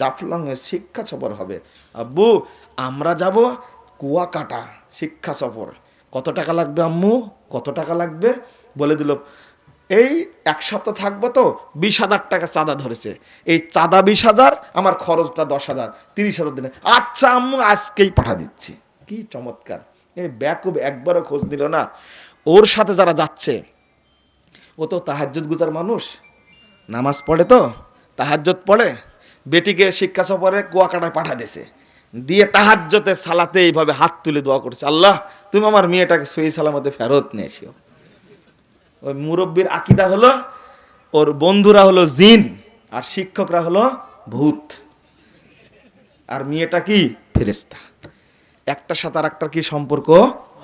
জাফলংয়ে শিক্ষা সফর হবে। আব্বু, আমরা যাব কুয়াকাটা শিক্ষা সফর। কত টাকা লাগবে আম্মু? কত টাকা লাগবে? বলে দিল, এই এক সপ্তাহ থাকব তো, বিশ হাজার টাকা চাঁদা ধরেছে। এই চাঁদা বিশ হাজার, আমার খরচটা দশ হাজার, তিরিশ হাজার দিনে। আচ্ছা আম্মু, আজকেই পাঠা দিচ্ছি। কি চমৎকার। এই ব্যাকুব একবারও খোঁজ দিল না। ওর সাথে যারা যাচ্ছে, ও তো তাহাজ্জুদ গুজার মানুষ। নামাজ পড়ে তো? তাহাজ্জত পড়ে? বেটিকে শিক্ষা সফরে কুয়াকাটায় পাঠা দিছে। দিয়ে তাহাজ্জতে সালাতে এইভাবে হাত তুলে দোয়া করছে, আল্লাহ, তুমি আমার মেয়েটাকে সহি সালামতে ফেরত নিয়ে এসিও ওই মুরব্বীর আকিদা হলো, ওর বন্ধুরা হলো জিন, আর শিক্ষকরা হলো ভূত। আর মেয়েটা কি? ফেরেস্তা একটার সাথে আর একটার কি সম্পর্ক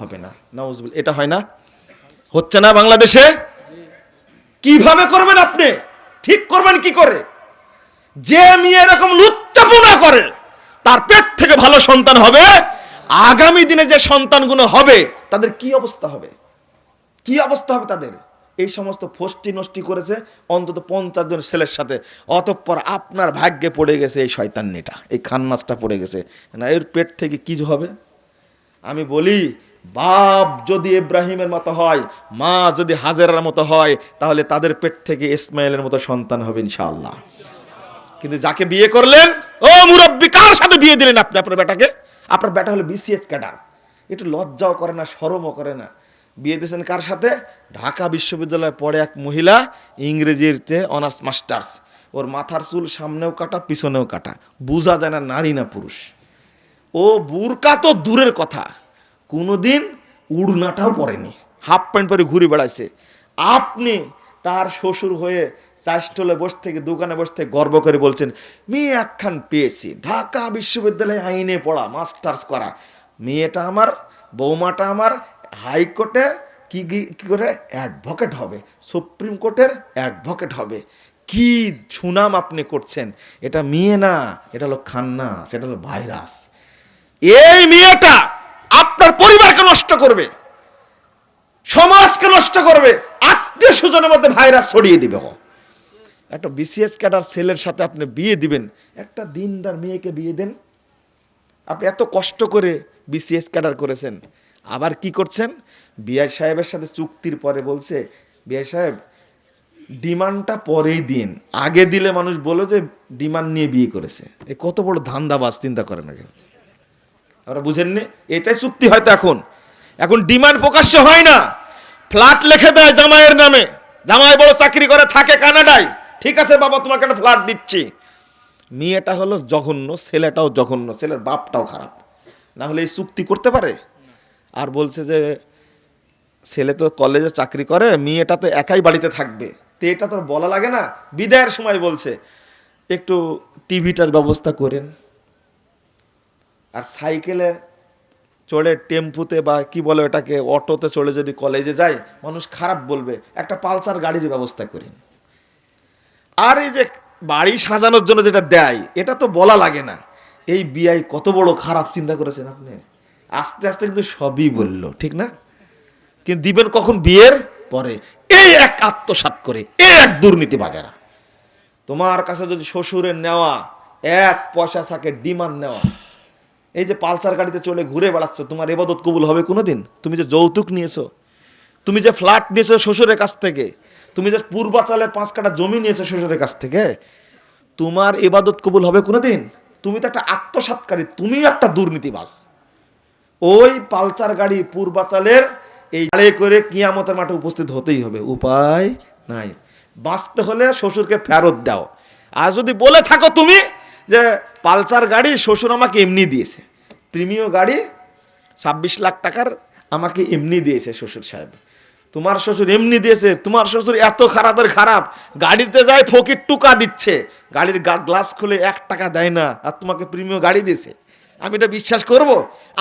হবে না। নওয়াজবুল এটা হয় না? হচ্ছে না বাংলাদেশে? কীভাবে করবেন আপনি? ঠিক করবেন কি করে? যে মেয়ে এরকম লুচ্চাপনা করে, তার পেট থেকে ভালো সন্তান হবে, আগামী দিনে যে সন্তানগুলো হবে, তাদের কি অবস্থা হবে? কি অবস্থা হবে তাদের? এই সমস্ত ফষ্টি নষ্টি করেছে অন্তত পঞ্চাশ জন ছেলের সাথে। অতঃপর আপনার ভাগ্যে পড়ে গেছে এই শয়তান্নিটা, এই খান্নাসটা পড়ে গেছে। না, এর পেট থেকে কি হবে? আমি বলি, বাপ যদি ইব্রাহিমের মতো হয়, মা যদি হাজেরার মতো হয়, তাহলে তাদের পেট থেকে ইসমাইলের মতো সন্তান হবে ইনশাআল্লাহ। কিন্তু যাকে বিয়ে করলেন, ও মুরব্বী, কার সাথে বিয়ে দিলেন আপনি আপনার বেটাকে? আপনার বেটা হলো বিসিএস ক্যাডার একটু লজ্জাও করে না, শরমও করে না। বিয়ে দিয়েছেন কার সাথে? ঢাকা বিশ্ববিদ্যালয়ে পড়ে এক মহিলা, ইংরেজিতে অনার্স, মাস্টার্স। ওর মাথার চুল সামনেও কাটা, পিছনেও কাটা। বোঝা যায় না, নারী না পুরুষ। ও বুরকা তো দূরের কথা। কোনোদিন উড়নাটাও পরেনি। হাফ প্যান্ট পরে ঘুরে বেড়াইছে। আপনি তার শ্বশুর হয়ে চাষটলে বসে থেকে, দোকানে বসে থেকে গর্ব করে বলছেন, মেয়ে একখান পেয়েছি, ঢাকা বিশ্ববিদ্যালয়ে আইনে পড়া, মাস্টার্স করা। মেয়েটা আমার, বৌমাটা আমার হাইকোর্টের কি কি- করে? অ্যাডভোকেট হবে, সুপ্রিম কোর্টের অ্যাডভোকেট হবে। কি সুনাম আপনি করছেন? এটা মেয়ে না, এটা হলো খান্না সেটা হলো ভাইরাস। এই মেয়েটা আপনার পরিবারকে নষ্ট করবে, সমাজকে নষ্ট করবে, আত্মীয় স্বজনের মধ্যে ভাইরাস ছড়িয়ে দিবে। একটা বিসিএস ক্যাডার ছেলের সাথে আপনি বিয়ে দিবেন, একটা দিনদার মেয়েকে বিয়ে দেন। আপনি এত কষ্ট করে বিসিএস ক্যাডার করেছেন। আবার কি করছেন? বিআই সাহেবের সাথে চুক্তির পরে বলছে, বিআই সাহেব, ডিমান্ডটা পরেই দিন। আগে দিলে মানুষ বলো যে, ডিমান্ড নিয়ে বিয়ে করেছে। এ কত বড় ধান্দাবাজ, চিন্তা করে না কেউ আপনারা বুঝেননি এটাই চুক্তি হয়তো এখন। এখন ডিমান্ড প্রকাশ্য হয় না। ফ্ল্যাট লেখে দেয় জামাইয়ের নামে। জামাই বড় চাকরি করে, থাকে কানাডায়। ঠিক আছে বাবা, তোমাকে একটা ফ্ল্যাট দিচ্ছি। মেয়েটা হলো জঘন্য, ছেলেটাও জঘন্য, ছেলের বাপটাও খারাপ। না হলে এই চুক্তি করতে পারে? আর বলছে যে, ছেলে তো কলেজে চাকরি করে, মেয়েটা তো একাই বাড়িতে থাকবে। তো এটা তো আর বলা লাগে না? বিদায়ের সময় বলছে, একটু টিভিটার ব্যবস্থা করেন। আর সাইকেলে চড়ে টেম্পুতে বা কি বলে ওটাকে, অটোতে চড়ে যদি কলেজে যায়, মানুষ খারাপ বলবে, একটা পালসার গাড়ির ব্যবস্থা করি আর এই যে বাড়ি সাজানোর জন্য যেটা দেয়, এটা তো বলা লাগে না। এই বিআই কত বড় খারাপ চিন্তা করেছেন আপনি? আস্তে আস্তে কিন্তু সবই বলল, ঠিক না? কিন্তু দিবেন কখন বিয়ের? পরে। এই এক আত্মসাৎ করে, এই এক দুর্নীতি বাজারা। তোমার কাছে যদি শ্বশুরের নেওয়া, এক পয়সা সাকে ডিমান্ড নেওয়া, এই যে পালসার গাড়িতে চলে ঘুরে বেড়াচ্ছ, তোমার এবাদত কবুল হবে কোনোদিন? তুমি যে যৌতুক নিয়েছো, তুমি যে ফ্ল্যাট নিয়েছো শ্বশুরের কাছ থেকে তুমি যে পূর্বাচলে পাঁচ কাটা জমি নিয়েছো শ্বশুরের কাছ থেকে, তোমার এবাদত কবুল হবে কোনোদিন? তুমি তো একটা আত্মসাৎকারী, তুমিও একটা দুর্নীতিবাজ। ওই পালচার গাড়ি পূর্বাচলের এই গাড়ি করে কিয়ামতের মাঠে উপস্থিত হতেই হবে। উপায় নাই। বাঁচতে হলে শ্বশুরকে ফেরত দাও। আর যদি বলে থাকো তুমি যে পালচার গাড়ি শ্বশুর আমাকে এমনি দিয়েছে, প্রিমিয় গাড়ি ছাব্বিশ লাখ টাকার আমাকে এমনি দিয়েছে শ্বশুর সাহেব। তোমার শ্বশুর এমনি দিয়েছে, তোমার শ্বশুর এত খারাপের খারাপ, গাড়িতে যায় ফকির টুকা দিচ্ছে। গাড়ির গ্লাস খুলে এক টাকা দেয় না, আর তোমাকে প্রিমিয় গাড়ি দিয়েছে। আমি এটা বিশ্বাস করব?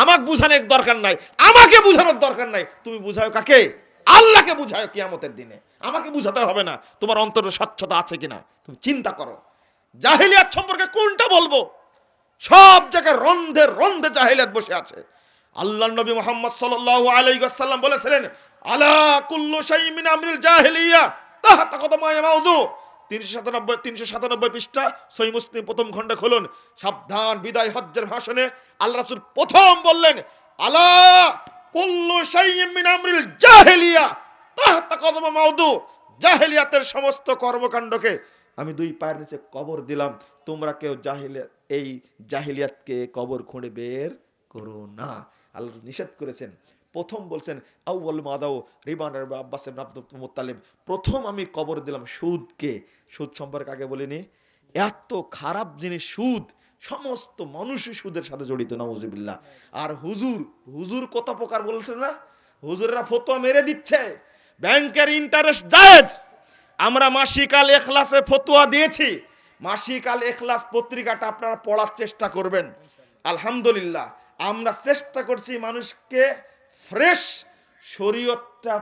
আমাকে বুঝানোর দরকার নাই। আমাকে বুঝানোর দরকার নাই। তুমি বুঝাও কাকে? আল্লাহকে বুঝাও কিয়ামতের দিনে। আমাকে বুঝাতে হবে না, তোমার অন্তরে স্বচ্ছতা আছে কিনা। তুমি চিন্তা করো। জাহিলিয়াত সম্পর্কে কোনটা বলব? সব জায়গায় রন্ধে রন্ধে জাহিলিয়াত বসে আছে। আল্লাহ নবী মোহাম্মদ সাল্লাল্লাহু আলাইহি ওয়াসাল্লাম বলেছিলেন আলা কুল্লু শাইইন মিন আমরিল জাহিলিয়া। তাহাতা কদমায় মাউদু তিনশো সাতানব্বই তিনশো সাতানব্বই পৃষ্ঠা সই মুসলিম প্রথম খণ্ডে খুলুন। সাবধান, বিদায় হজ্জের ভাষণে আল্লাহ রাসূল প্রথম বললেন, আলা কুল্লু শাইইন মিন আমরিল জাহেলিয়া। তাহতা কদম মাউদু জাহেলিয়াতের সমস্ত কর্মকাণ্ডকে আমি দুই পায়ের নিচে কবর দিলাম। তোমরা কেউ জাহিলিয়াত এই জাহিলিয়াতকে কবর খুঁড়ে বের করো না। আল্লাহ নিষেধ করেছেন প্রথম বলছেন আউ্ল মাদাও রিবান আব্বাস আব্দুল প্রথম আমি কবর দিলাম সুদকে। সুদ সম্পর্কে আগে বলিনি। এত খারাপ জিনিস সুদ, সমস্ত মানুষই সুদের সাথে জড়িত, নাউজুবিল্লাহ। আর হুজুর হুজুর কত প্রকার বলছেন না? হুজুরেরা ফতোয়া মেরে দিচ্ছে। ব্যাংকের ইন্টারেস্ট জায়েজ। আমরা মাসিকাল এখলাসে ফতোয়া দিয়েছি। মাসিকাল এখলাস পত্রিকাটা আপনারা পড়ার চেষ্টা করবেন। আলহামদুলিল্লাহ। আমরা চেষ্টা করছি মানুষকে ফ্রেশ শরীয়তটা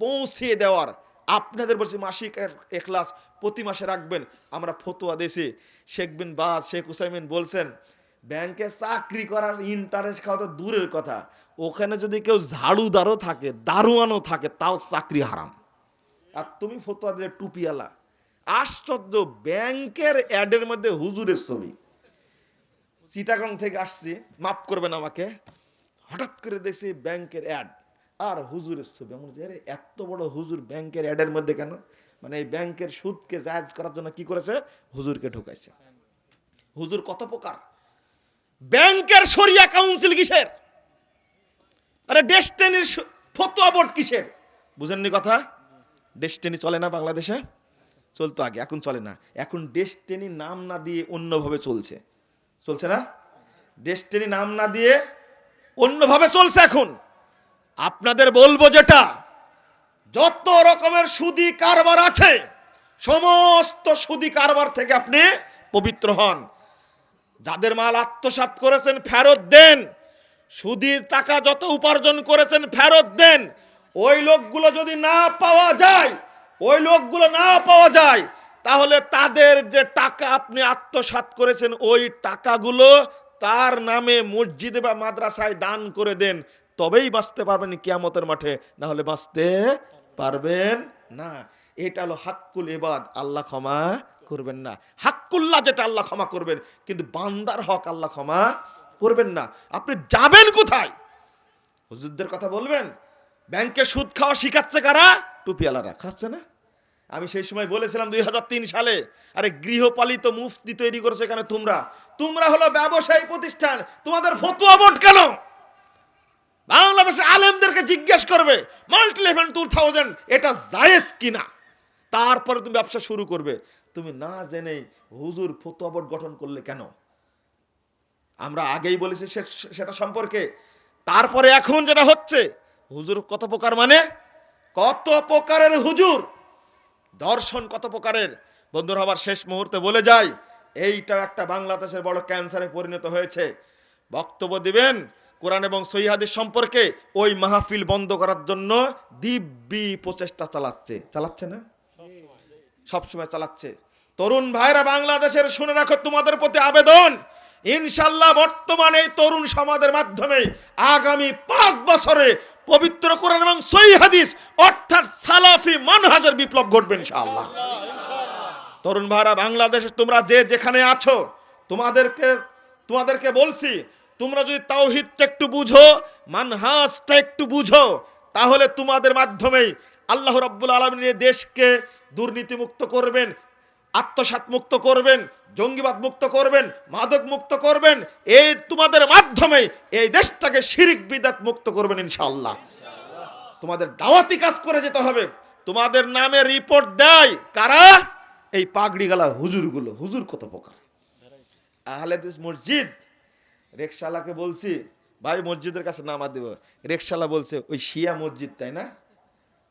পৌঁছে দেওয়ার আপনাদের বলছি মাসিক এখলাস প্রতি মাসে রাখবেন। আমরা ফতোয়া দেশে শেখ বিন বাজ, শেখ হুসাইমিন বলছেন, ব্যাংকে চাকরি করার ইন্টারেস্ট খাওয়া তো দূরের কথা। ওখানে যদি কেউ ঝাড়ুদারও থাকে, দারোয়ানও থাকে, তাও চাকরি হারাম। আর তুমি ফতোয়া দিলে টুপিওয়ালা। আশ্চর্য, ব্যাংকের অ্যাডের মধ্যে হুজুরের ছবি। চিটাগং থেকে আসছি, মাফ করবেন আমাকে। হঠাৎ করে দেখছি ব্যাংকের অ্যাড আর হুজুরের ছবি। আমি বলছি, আরে এত বড় হুজুর ব্যাংকের অ্যাডের মধ্যে কেন? মানে এই ব্যাংকের সুদকে জায়জ করার জন্য কি করেছে? হুজুরকে ঢুকাইছে। হুজুর কত প্রকার? ব্যাংকের সরিয়া কাউন্সিল কিসের? আরে ডেস্টিনির ফতোয়া বোর্ড কিসের? বুঝেননি কথা? ডেস্টিনি চলে না বাংলাদেশে? চলতো আগে এখন চলে না। এখন ডেস্টিনি নাম না দিয়ে অন্যভাবে চলছে। চলছে না? ডেস্টিনি নাম না দিয়ে অন্যভাবে চলছে এখন। আপনাদের বলব যেটা, যত রকমের সুদি কারবার আছে, সমস্ত সুদি কারবার থেকে আপনি পবিত্র হন। যাদের মাল আত্মসাৎ করেছেন, ফেরত দেন। সুদির টাকা যত উপার্জন করেছেন, ফেরত দেন। ওই লোকগুলো যদি না পাওয়া যায়, ওই লোকগুলো না পাওয়া যায়, তাহলে তাদের যে টাকা আপনি আত্মসাৎ করেছেন, ওই টাকাগুলো তার নামে মসজিদে বা মাদ্রাসায় দান করে দেন, তবেই বাঁচতে পারবেন কিয়ামতের মাঠে। না হলে বাঁচতে পারবেন না। এটা হলো হাক্কুল এবাদ আল্লাহ ক্ষমা করবেন না। হাক্কুল্লাহ যেটা, আল্লাহ ক্ষমা করবেন। কিন্তু বান্দার হক আল্লাহ ক্ষমা করবেন না। আপনি যাবেন কোথায়? হুজুরদের কথা বলবেন? ব্যাংকে সুদ খাওয়া শিখাচ্ছে কারা? টুপিওয়ালারা খাচ্ছে না? আমি সেই সময় বলেছিলাম দুই হাজার তিন সালে, আরে গৃহপালিত মুফতি তৈরি করেছ এখানে তোমরা। তোমরা হলো ব্যবসায়ী প্রতিষ্ঠান, তোমাদের ফতুয়া বোর্ড কেন? বাংলাদেশের আলেমদেরকে জিজ্ঞেস করবে মাল্টি লেভেল টু থাউজেন্ড এটা জায়েজ কিনা? তারপরে তুমি ব্যবসা শুরু করবে। তুমি না জেনেই হুজুর ফতুয়া বোর্ড গঠন করলে কেন? আমরা আগেই বলেছি সেটা সম্পর্কে। তারপরে এখন যেটা হচ্ছে, হুজুর কত প্রকার মানে? কত প্রকারের হুজুর? দর্শন কত প্রকারের? বন্ধুরা, আবার শেষ মুহূর্তে বলে যাই এইটাও একটা বাংলাদেশের বড় ক্যান্সারে পরিণত হয়েছে। বক্তব্য দিবেন কোরআন এবং সহিহাদিস সম্পর্কে ওই মাহফিল বন্ধ করার জন্য দিব্যি প্রচেষ্টা চালাচ্ছে। চালাচ্ছে না? সবসময় চালাচ্ছে। তরুণ ভাইরা, বাংলাদেশের শুনে রাখো, তোমাদের প্রতি আবেদন। ইনশাল্লাহ বর্তমানে তরুণ সমাজের মাধ্যমে আগামী পাঁচ বছরে পবিত্র কোরআন এবং সই হাদিস, অর্থাৎ সালাফি মানহাজের বিপ্লব ঘটবে ইনশাআল্লাহ। তরুণ ভাইরা, বাংলাদেশে তোমরা যে যেখানে আছো, তোমাদেরকে তোমাদেরকে বলছি, তোমরা যদি তাওহিদটা একটু বুঝো, মানহাজটা একটু বুঝো, তাহলে তোমাদের মাধ্যমেই আল্লাহ রাব্বুল আলমিন দেশকে দুর্নীতিমুক্ত করবেন আত্মসাৎ মুক্ত করবেন, জঙ্গিবাদ মুক্ত করবেন, মাদক মুক্ত করবেন, এই তোমাদের মাধ্যমে এই দেশটাকে শিরিক বিদাত মুক্ত করবেন ইনশাল্লাহ তোমাদের দাওয়াতি কাজ করে যেতে হবে। তোমাদের নামে রিপোর্ট দেয় কারা? এই পাগড়ি গালা হুজুরগুলো। হুজুর কত প্রকার? আহলেদিস মসজিদ, রেকশালাকে বলছি, ভাই, মসজিদের কাছে নামা দেব। রেকশালা বলছে, ওই শিয়া মসজিদ, তাই না?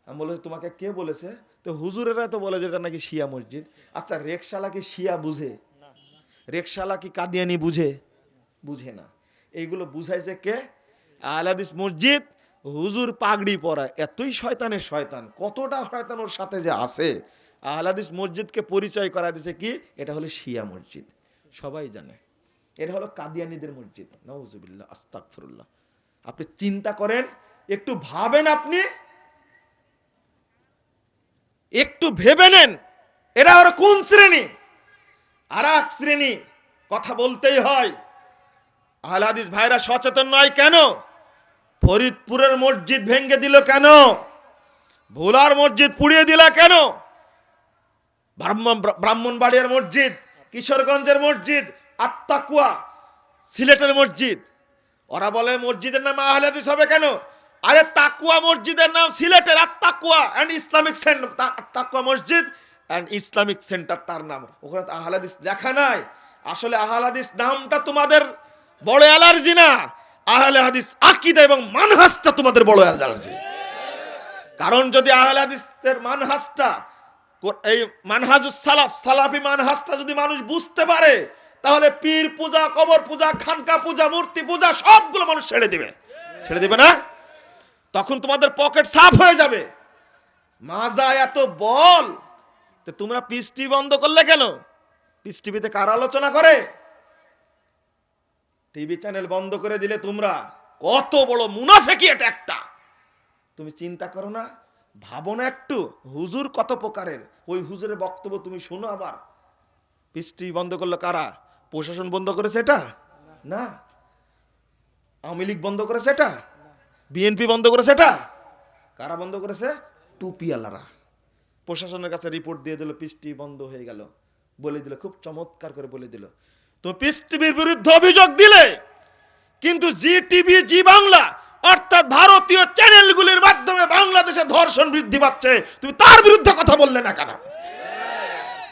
আমি বলে তোমাকে কে বলেছে? তো হুজুরেরা তো বলে যে এটা নাকি শিয়া মসজিদ। আচ্ছা রেকশালা কি শিয়া বুঝে? রেকশালা কি কাদিয়ানি বুঝে? বুঝে না। এইগুলো বুঝাইছে কে? আলাদিস মসজিদ হুজুর পাগড়ি পরা এতই শয়তানের শয়তান কতটা শয়তান ওর সাথে যে আছে? আহলাদিস মসজিদকে পরিচয় করা দিছে কি? এটা হলো শিয়া মসজিদ। সবাই জানে। এটা হলো কাদিয়ানিদের মসজিদ। নওজুবিল্লাহ আস্তাকফিরুল্লাহ আপনি চিন্তা করেন একটু ভাবেন আপনি একটু ভেবে নেন এটা ওরা কোন শ্রেণি? আর এক শ্রেণি, কথা বলতেই হয়। আহলে হাদিস ভাইরা সচেতন নয় কেন? ফরিদপুরের মসজিদ ভেঙে দিল কেন? ভোলার মসজিদ পুড়িয়ে দিলা কেন? ব্রাহ্মণ, ব্রাহ্মণবাড়িয়ার মসজিদ, কিশোরগঞ্জের মসজিদ, আত্মাকুয়া, সিলেটের মসজিদ। ওরা বলে মসজিদের নাম আহলে হাদিস হবে কেন? আরে তাকুয়া মসজিদের নাম সিলেটের, আর তাকুয়া অ্যান্ড ইসলামিক সেন্টার তাকুয়া মসজিদ অ্যান্ড ইসলামিক সেন্টার তার নাম। ওখানে তো আহলে হাদিস লেখা নাই। আসলে আহলাদিস নামটা তোমাদের বড় অ্যালার্জি না। আহলে হাদিস আকিদা এবং মানহাসটা তোমাদের বড় অ্যালার্জি। কারণ যদি আহলে হাদিসের মানহাজটা কো- এই মানহাজুস সালাফ, সালাফি মানহাসটা যদি মানুষ বুঝতে পারে, তাহলে পীর পূজা, কবর পূজা, খানকা পূজা, মূর্তি পূজা সবগুলো মানুষ ছেড়ে দিবে। ছেড়ে দিবে না? তখন তোমাদের পকেট সাফ হয়ে যাবে। মাজা এত বল। তোমরা পিস টিভি বন্ধ করলে কেন? পিস টিভিতে কার আলোচনা করে? টিভি চ্যানেল বন্ধ করে দিলে তোমরা কত বড় মুনাফেকি এটা একটা। তুমি চিন্তা করো না, ভাবো না একটু, হুজুর কত প্রকারের। ওই হুজুরের বক্তব্য তুমি শোনো আবার। পিসটি বন্ধ করল কারা? প্রশাসন বন্ধ করেছে এটা? না। আওয়ামী লীগ বন্ধ করেছে এটা? বিএনপি বন্ধ করেছে এটা? কারা বন্ধ করেছে? টুপিয়ালারা প্রশাসনের কাছে রিপোর্ট দিয়ে দিল পিসটি বন্ধ হয়ে গেল। বলে দিল, খুব চমৎকার করে বলে দিল। তো পিস টিভির বিরুদ্ধে অভিযোগ দিলে, কিন্তু জি টিভি জি বাংলা অর্থাৎ ভারতীয় চ্যানেলগুলির মাধ্যমে বাংলাদেশে ধর্ষণ বৃদ্ধি পাচ্ছে। তুমি তার বিরুদ্ধে কথা বললে না কেন?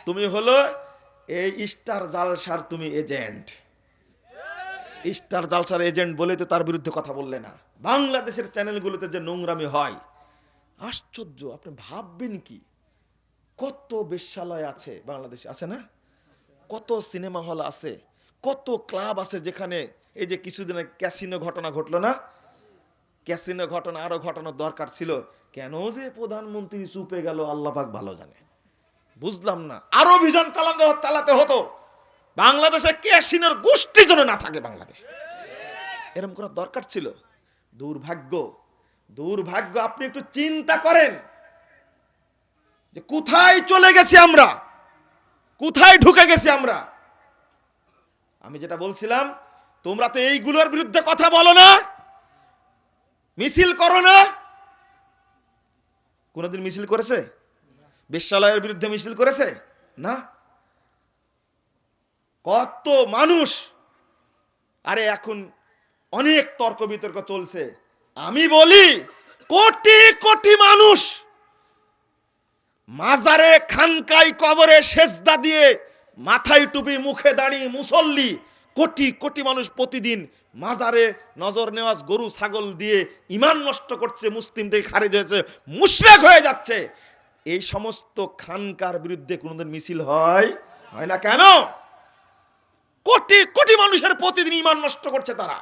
তুমি হলো এই স্টার জালসার তুমি এজেন্ট স্টার জালসার এজেন্ট বলে তো তার বিরুদ্ধে কথা বললে না। বাংলাদেশের চ্যানেলগুলোতে যে নোংরামি হয়, আশ্চর্য, আপনি ভাববেন কি? কত বেশ্যালয় আছে বাংলাদেশে, আছে না? কত সিনেমা হল আছে, কত ক্লাব আছে যেখানে এই যে কিছুদিন আগে ক্যাসিনো ঘটনা ঘটলো না? ক্যাসিনো ঘটনা আরও ঘটানোর দরকার ছিল। কেন যে প্রধানমন্ত্রী চুপে গেল, আল্লাহ পাক ভালো জানে। বুঝলাম না, আরও ভিজন চালানো, চালাতে হতো। বাংলাদেশে ক্যাসিনোর গোষ্ঠী যেন না থাকে বাংলাদেশে। এরকম করার দরকার ছিল। দুর্ভাগ্য দুর্ভাগ্য, আপনি একটু চিন্তা করেন যে কোথায় চলে গেছি আমরা? কোথায় ঢুকে গেছি আমরা? আমি যেটা বলছিলাম, তোমরা তো এইগুলোর বিরুদ্ধে কথা বলো না, মিছিল করো না। কোনোদিন মিছিল করেছে? বিশ্বালয়ের বিরুদ্ধে মিছিল করেছে? না। কত মানুষ, আরে এখন অনেক তর্ক বিতর্ক চলছে। আমি বলি, কোটি কোটি মানুষ মাজারে খানকাই কবরে সেজদা দিয়ে মাথায় টুপি, মুখে দাঁড়িয়ে মুসল্লি কোটি কোটি মানুষ প্রতিদিন মাজারে নজর নেওয়াজ, গরু, ছাগল দিয়ে ইমান নষ্ট করছে, মুসলিম থেকে খারিজ হয়েছে, মুশরেক হয়ে যাচ্ছে। এই সমস্ত খানকার বিরুদ্ধে কোনোদিন মিছিল হয় হয় না কেন? কোটি কোটি মানুষের প্রতিদিন ইমান নষ্ট করছে তারা।